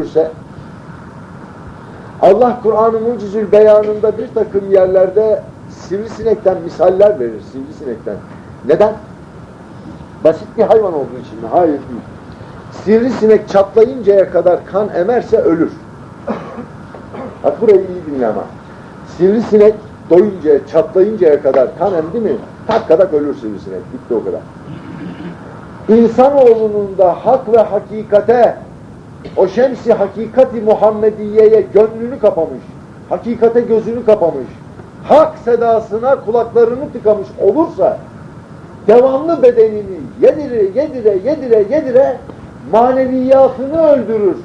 görürse Allah Kur'an-ı Mucizül Beyanında bir takım yerlerde sivrisinekten misaller verir, sivrisinekten. Neden? Basit bir hayvan olduğu için mi? Hayır değil. Sivrisinek çatlayıncaya kadar kan emerse ölür. Bak burayı iyi dinle ama. Sivrisinek doyuncaya, çatlayıncaya kadar kan emdi mi takkadak ölür sivrisinek. Bitti o kadar. İnsanoğlunun da hak ve hakikate o şemsi hakikati Muhammediye'ye gönlünü kapamış, hakikate gözünü kapamış, hak sedasına kulaklarını tıkamış olursa devamlı bedenini yedire yedire yedire yedire maneviyatını öldürür.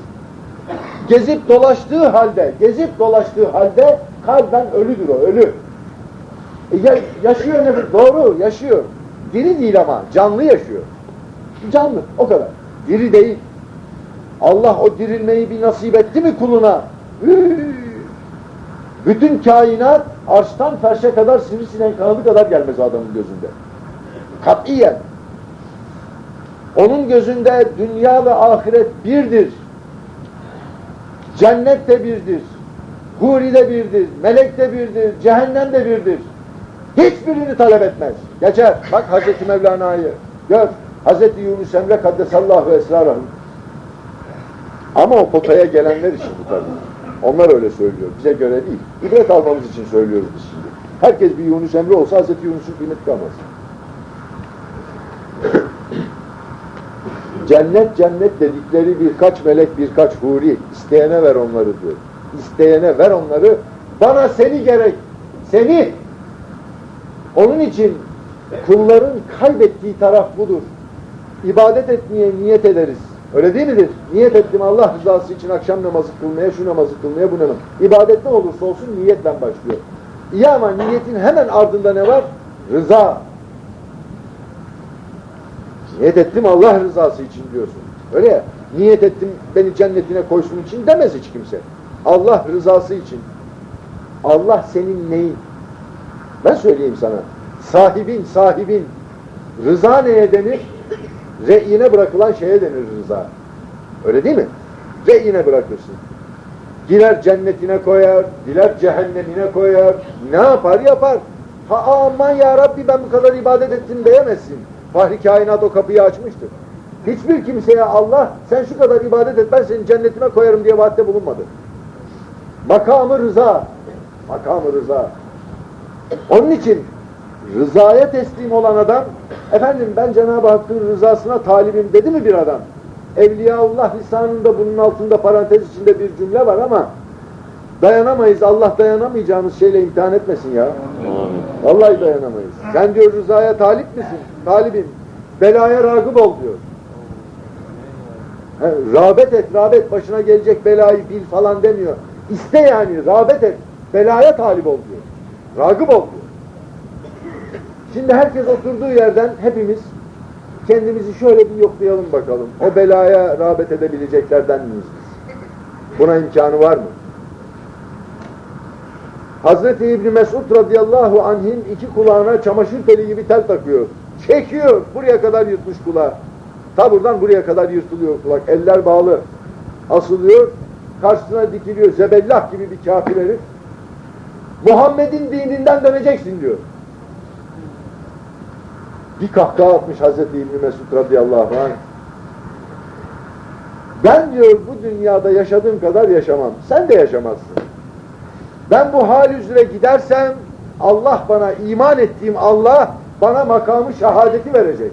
Gezip dolaştığı halde, gezip dolaştığı halde kalben ölüdür o, ölü. E ya, yaşıyor ne? Doğru, yaşıyor. Diri değil ama, canlı yaşıyor. Canlı, o kadar. Diri değil. Allah o dirilmeyi bir nasip etti mi kuluna? Bütün kainat arştan ferşe kadar sivrisinek kanadı kadar gelmez adamın gözünde. Katiyen. Onun gözünde dünya ve ahiret birdir. Cennet de birdir. Huri de birdir. Melek de birdir. Cehennem de birdir. Hiçbirini talep etmez. Geçer. Bak Hazreti Mevlana'yı. Gör. Hazreti Yunus Emre Kaddesallahu Esrarahım. Ama o potaya gelenler için bu tabii. Onlar öyle söylüyor. Bize göre değil. İbret almamız için söylüyoruz biz şimdi. Herkes bir Yunus Emre olsa Hazreti Yunus'un kıymeti kalmaz. Cennet cennet dedikleri birkaç melek birkaç huri isteyene ver onları diyor. İsteyene ver onları. Bana seni gerek. Seni. Onun için kulların kaybettiği taraf budur. İbadet etmeye niyet ederiz. Öyle değil midir? Niyet ettim Allah rızası için akşam namazı kılmaya, şu namazı kılmaya, bu namazı. İbadet ne olursa olsun niyetle başlıyor. İyi ama niyetin hemen ardında ne var? Rıza. Niyet ettim Allah rızası için diyorsun. Öyle ya. Niyet ettim beni cennetine koysun için demez hiç kimse. Allah rızası için. Allah senin neyin? Ben söyleyeyim sana. Sahibin, sahibin. Rıza neye denir? Re'ine bırakılan şeye denir rıza. Öyle değil mi? Re'ine bırakırsın. Diler cennetine koyar, diler cehennemine koyar. Ne yapar yapar. Ha aman ya Rabbi ben bu kadar ibadet ettim diyemezsin. Fahri kainat o kapıyı açmıştır. Hiçbir kimseye Allah sen şu kadar ibadet et ben seni cennetime koyarım diye vaatte bulunmadı. Makamı rıza. Makamı rıza. Onun için rızaya teslim olan adam efendim ben Cenab-ı Hakk'ın rızasına talibim dedi mi bir adam? Evliyaullah lisanında bunun altında parantez içinde bir cümle var ama dayanamayız. Allah dayanamayacağımız şeyle imtihan etmesin ya. Vallahi dayanamayız. Sen diyor rızaya talip misin? Talibim. Belaya ragıp ol diyor. He, rağbet et, rağbet. Başına gelecek belayı bil falan demiyor. İste yani, rağbet et. Belaya talip ol diyor. Ragıp ol diyor. Şimdi herkes oturduğu yerden hepimiz kendimizi şöyle bir yoklayalım bakalım. O belaya rağbet edebileceklerden miyiz? Buna imkanı var mı? Hazreti İbni Mesud radıyallahu anh'in iki kulağına çamaşır teli gibi tel takıyor. Çekiyor. Buraya kadar yırtmış kulağı. Ta buradan buraya kadar yırtılıyor kulak. Eller bağlı. Asılıyor. Karşısına dikiliyor. Zebellah gibi bir kafir herif. Muhammed'in dininden döneceksin diyor. Bir kahkaha atmış Hazreti İbni Mesud radıyallahu anh. Ben diyor bu dünyada yaşadığım kadar yaşamam. Sen de yaşamazsın. Ben bu hal üzere gidersem Allah bana iman ettiğim Allah bana makamı şehadeti verecek.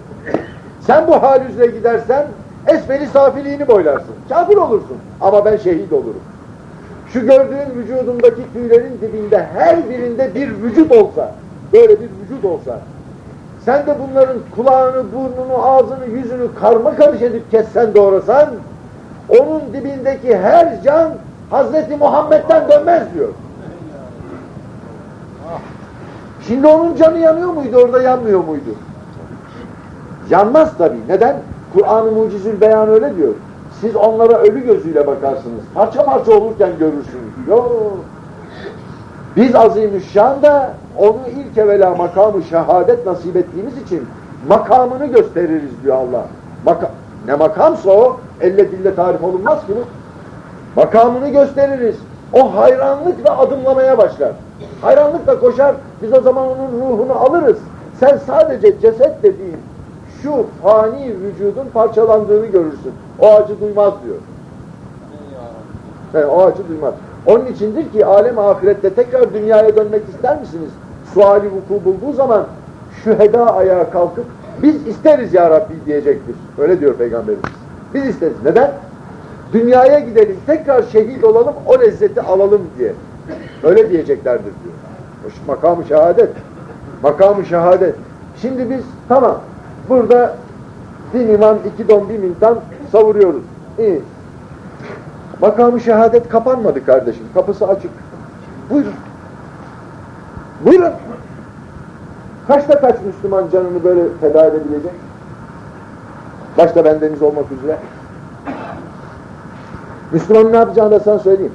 Sen bu hal üzere gidersen esfeli safiliğini boylarsın. Kafir olursun ama ben şehit olurum. Şu gördüğün vücudumdaki tüylerin dibinde her birinde bir vücut olsa, böyle bir vücut olsa, sen de bunların kulağını, burnunu, ağzını, yüzünü karma karış edip kessen doğrasan, onun dibindeki her can Hazreti Muhammed'den dönmez diyor. Şimdi onun canı yanıyor muydu, orada yanmıyor muydu? Yanmaz tabii. Neden? Kur'an-ı Mucizül Beyan öyle diyor. Siz onlara ölü gözüyle bakarsınız. Parça parça olurken görürsünüz. Yok. Biz azimüşşan da onu ilk evvela makamı şehadet nasip ettiğimiz için makamını gösteririz diyor Allah. Maka ne makamsa o elle dille tarif olunmaz ki bu. Makamını gösteririz. O hayranlıkla adımlamaya başlar. Hayranlıkla koşar, biz o zaman onun ruhunu alırız. Sen sadece ceset de değil, şu fani vücudun parçalandığını görürsün. O acı duymaz diyor. He, o acı duymaz. Onun içindir ki alem ahirette tekrar dünyaya dönmek ister misiniz? Suali vuku bulduğu zaman şüheda ayağa kalkıp biz isteriz ya Rabbi diyecektir. Öyle diyor Peygamberimiz. Biz isteriz. Neden? Dünyaya gidelim, tekrar şehit olalım, o lezzeti alalım diye. Öyle diyeceklerdir diyor. Makamı şehadet. Makamı şehadet. Şimdi biz tamam, burada bir iman, iki don, bir mintan savuruyoruz. İyi. Makamı şehadet kapanmadı kardeşim. Kapısı açık. Buyurun. Buyurun. Kaçta kaç Müslüman canını böyle feda edebilecek? Başta bendeniz olmak üzere. Müslüman ne yapacağını da sana söyleyeyim.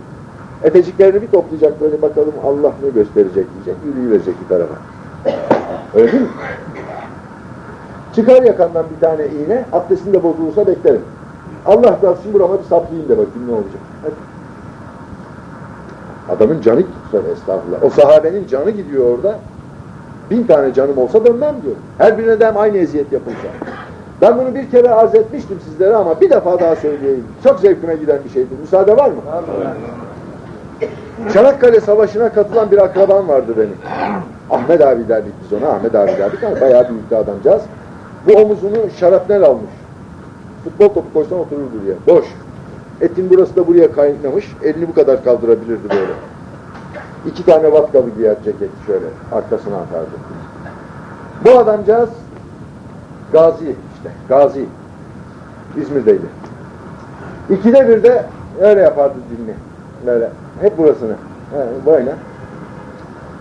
Eteciklerini bir toplayacak böyle bakalım Allah ne gösterecek diyecek. Yürüyüverecek bir tarafa. Öyle değil mi? Çıkar yakandan bir tane iğne, abdestin de bozulursa beklerim. Allah şimdi burama bir saplayayım de bakayım ne olacak. Hadi. Adamın canı gidiyor estağfurullah. O sahabenin canı gidiyor orada. Bin tane canım olsa dönmem diyor. Her birine de hem aynı eziyet yapılsa. Ben bunu bir kere arz etmiştim sizlere ama bir defa daha söyleyeyim. Çok zevkime giden bir şeydi. Müsaade var mı? Çanakkale Savaşı'na katılan bir akrabam vardı benim. Ahmet abi derdik biz ona. Ahmet abi derdik ama bayağı büyüktü adamcağız. Bu omuzunu şarapnel almış. Futbol topu koysan oturur buraya. Boş. Etin burası da buraya kaynamış. Elini bu kadar kaldırabilirdi böyle. İki tane vatkalı giyer ceket şöyle. Arkasına atardı. Bu adamcağız Gazi işte. Gazi. İzmir'deydi. İkide bir de öyle yapardı dilini. Böyle. Hep burasını. He, böyle.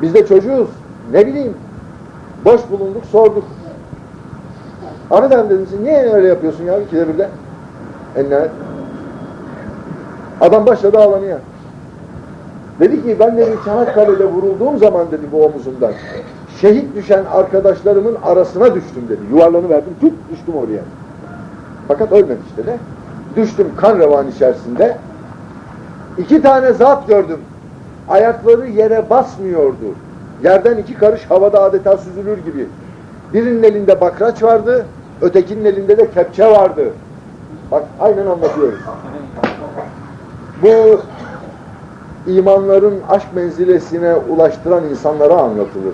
Biz de çocuğuz. Ne bileyim. Boş bulunduk, sorduk. Abi dedim, "Sen niye öyle yapıyorsun ya ikide bir de? Enler. Adam başladı ağlamaya. Dedi ki ben dedi Çanakkale'de vurulduğum zaman dedi bu omuzumdan. Şehit düşen arkadaşlarımın arasına düştüm dedi. Yuvarlanıverdim, tut düştüm oraya. Fakat ölmedim işte de. Düştüm kan revan içerisinde. İki tane zat gördüm. Ayakları yere basmıyordu. Yerden iki karış havada adeta süzülür gibi. Birinin elinde bakraç vardı, ötekinin elinde de kepçe vardı. Bak aynen anlatıyoruz. Bu imanların aşk menzilesine ulaştıran insanlara anlatılır.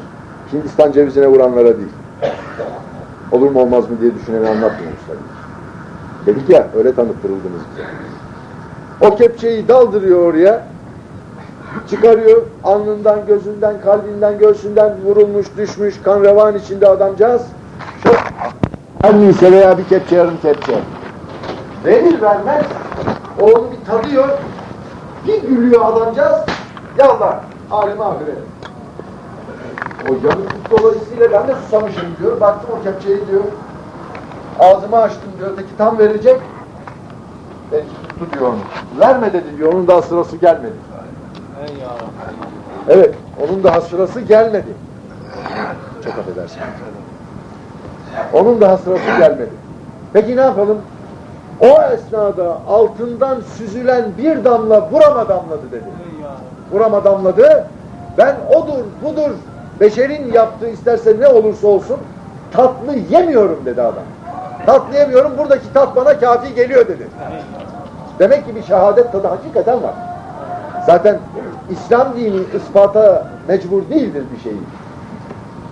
Hindistan cevizine vuranlara değil. Olur mu olmaz mı diye düşüneni anlatmıyoruz tabii. Dedik ya öyle tanıttırıldınız bize. O kepçeyi daldırıyor oraya. Çıkarıyor alnından, gözünden, kalbinden, göğsünden vurulmuş, düşmüş, kan revan içinde adamcağız. Çok her neyse veya bir kepçe yarım kepçe. Verir vermez o onu bir tadıyor, bir gülüyor adamcağız. Yallah, aleme ahiret. Yanıklık dolayısıyla ben de susamışım diyor. Baktım o kepçeyi diyor. Ağzımı açtım diyor. Öteki tam verecek. Belki tuttu diyor onu. Verme dedi diyor. Onun daha sırası gelmedi. Evet. Onun daha sırası gelmedi. Çok affedersin. Onun daha sırası gelmedi. Peki ne yapalım? O esnada altından süzülen bir damla burama damladı dedi. Burama damladı. Ben odur, budur, beşerin yaptığı isterse ne olursa olsun tatlı yemiyorum dedi adam. Tatlı yemiyorum, buradaki tat bana kafi geliyor dedi. Demek ki bir şehadet tadı hakikaten var. Zaten İslam dini ispata mecbur değildir bir şeyi.